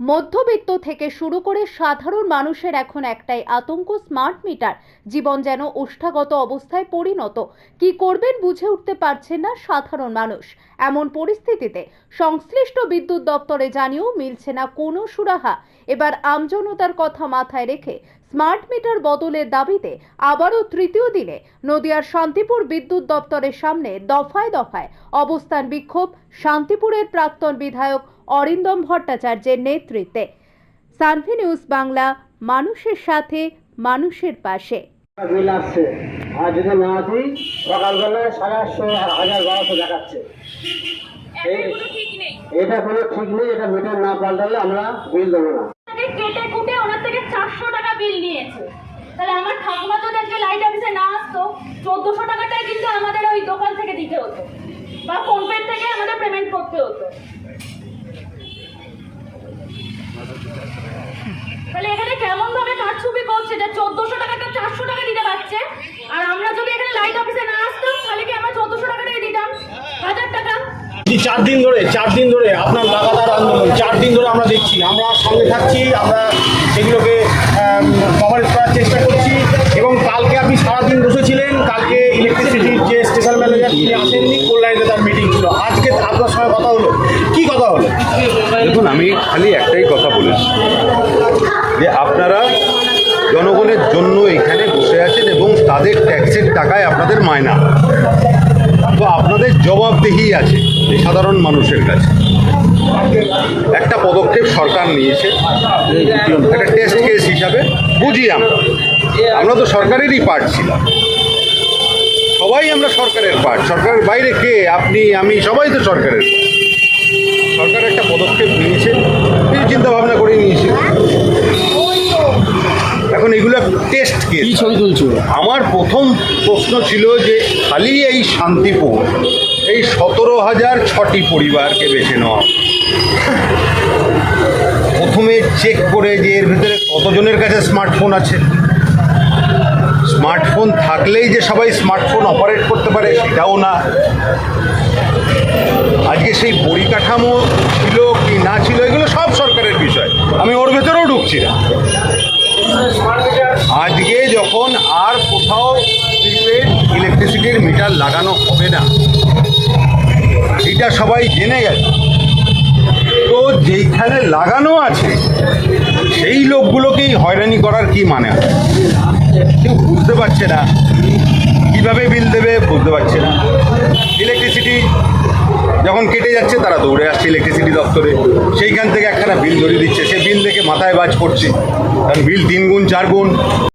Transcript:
মধ্যবিত্ত থেকে শুরু করে সাধারণ মানুষের এখন একটাই আতঙ্ক স্মার্ট মিটার। জীবন যেন ওষ্ঠাগত অবস্থায় পরিণত। কি করবেন বুঝে উঠতে পারছেন না সাধারণ মানুষ। এমন পরিস্থিতিতে সংশ্লিষ্ট বিদ্যুৎ দপ্তরে জানিয়েও মিলছে না কোনো সুরাহা। এবার আমজনতার কথা মাথায় রেখে স্মার্ট মিটার বদলের দাবিতে আবারও তৃতীয় দিনে নদিয়ার শান্তিপুর বিদ্যুৎ দপ্তরের সামনে দফায় দফায় অবস্থান বিক্ষোভ। শান্তিপুরের প্রাক্তন বিধায়ক অরিন্দম ভট্টাচার্যের নেতৃত্বে। সানভি নিউজ বাংলা মানুষের সাথে মানুষের পাশে। বিল আসছে। আর যদি না দিই সকালবেলায় সাড়ে আটশো হাজার বারোশো দেখাচ্ছে। এই- কোনো ঠিক নেই। এটা কোনো ঠিক নেই এটা মিটার না পাল্টালে আমরা বিল দেবো না। কেটে কুটে ওনার থেকে চারশো টাকা বিল নিয়েছে। তাহলে আমার ঠাকুমা যদি আজকে লাইট অফিসে না আসতো চোদ্দশো টাকাটাই কিন্তু আমাদের ওই দোকান থেকে দিতে হতো। বা ফোনপে থেকে আমাদের পেমেন্ট করতে হতো তাহলে এখানে কেমন ভাবে কারচুপি করছে যে চোদ্দশো টাকাটা চারশো টাকা দিতে পারছে আর আমরা যদি এখানে লাইট অফিসে না আসতাম তাহলে কি আমরা চোদ্দশো টাকাটাই দিতাম হাজার টাকা এই চার দিন ধরে, চার দিন ধরে আপনার লাগাতার আন্দোলন, চার দিন ধরে আমরা দেখছি, আমরা সঙ্গে থাকছি, আমরা সেগুলোকে কভারেজ করার চেষ্টা করছি এবং কালকে আপনি সারাদিন বসেছিলেন, কালকে ইলেকট্রিসিটির যে স্টেশন ম্যানেজার তিনি আসেননি, কল্যাণীতে তার মিটিং ছিল। আজকে আপনার সঙ্গে কথা হলো। কি কথা হলো? দেখুন, আমি খালি একটাই কথা বলেছি, যে আপনারা জনগণের জন্য এখানে বসে আছেন এবং তাদের ট্যাক্সের টাকায় আপনাদের মায়না। তো আপনাদের জবাবদেহি আছে। সাধারণ মানুষের কাছে। একটা পদক্ষেপ সরকার নিয়েছে একটা টেস্ট কেস হিসাবে বুঝি আমরা। আমরা তো সরকারেরই পার্ট ছিলাম। সবাই আমরা সরকারের পার্ট সরকারের বাইরে কে? আপনি আমি সবাই তো সরকারের সরকার একটা পদক্ষেপ নিয়েছে কিছু চিন্তা ভাবনা করে নিয়েছে। এখন এগুলো টেস্ট কে কি ছবি তুলছো? আমার প্রথম প্রশ্ন ছিল যে খালি এই শান্তিপুর এই সতেরো হাজার ছটি পরিবারকে বেছে নেওয়া। প্রথমে চেক করে যে এর ভিতরে কতজনের কাছে স্মার্টফোন আছে। স্মার্টফোন থাকলেই যে সবাই স্মার্টফোন অপারেট করতে পারে সেটাও না। আজকে সেই পরিকাঠামো ছিল কি না ছিল, এগুলো সব সরকারের বিষয়। আমি ওর ভেতরেও ঢুকছি না। আজকে যখন আর কোথাও ইলেকট্রিসিটির মিটার লাগানো হবে না এটা সবাই জেনে গেছে। তো যেইখানে লাগানো আছে, সেই লোকগুলোকেই হয়রানি করার কি মানে কেউ বুঝতে পারছে না। কীভাবে বিল দেবে বুঝতে পারছে না। ইলেকট্রিসিটি যখন কেটে যাচ্ছে, তারা দৌড়ে আসছে ইলেকট্রিসিটি দপ্তরে। সেইখান থেকে একখানা বিল ধরিয়ে দিচ্ছে। সে বিল দেখে মাথায় বাজ করছে কারণ বিল তিন গুণ, চার গুণ।